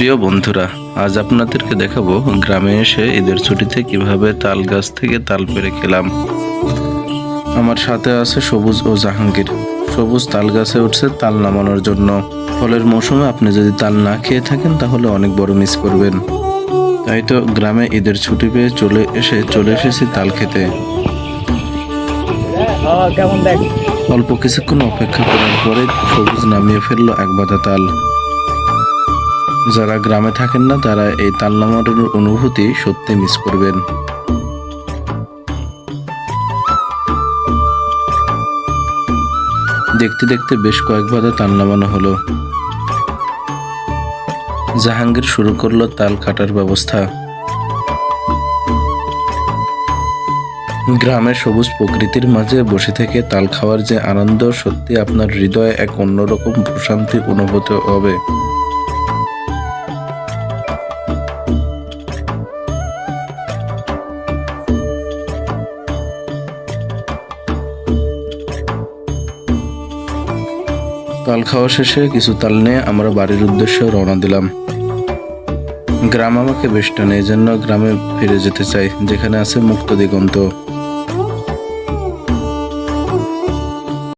প্রিয় বন্ধুরা আজ আপনাদেরকে দেখাবো গ্রামে এসে ঈদের ছুটিতে কীভাবে তাল গাছ থেকে তাল পেরে খেলাম। আমার সাথে আছে সবুজ ও জাহাঙ্গীর। সবুজ তাল গাছে উঠছে তাল নামানোর জন্য। ফলের মৌসুমে আপনি যদি তাল না খেয়ে থাকেন তাহলে অনেক বড় মিস করবেন। তাই তো গ্রামে ঈদের ছুটি পেয়ে চলে এসে চলে এসেছি তাল খেতে। অল্প কিছুক্ষণ অপেক্ষা করার পরে সবুজ নামিয়ে ফেলল এক বাধা তাল। যারা গ্রামে থাকেন না, তারা এই তাল নামানোর অনুভূতি সত্যি মিস করবেন। দেখতে দেখতে বেশ কয়েক বাধা তাল নামানো হলো। জাহাঙ্গীর শুরু করল তাল কাটার ব্যবস্থা। গ্রামের সবুজ প্রকৃতির মাঝে বসে থেকে তাল খাওয়ার যে আনন্দ, সত্যি আপনার হৃদয়ে এক অন্যরকম প্রশান্তি অনুভূত হবে। তাল খাওয়া শেষে কিছু তাল নিয়ে আমরা বাড়ির উদ্দেশ্যে রওনা দিলাম। গ্রাম আমাকে বেশ টানে এই জন্য গ্রামে ফিরে যেতে চাই, যেখানে আছে মুক্ত দিগন্ত।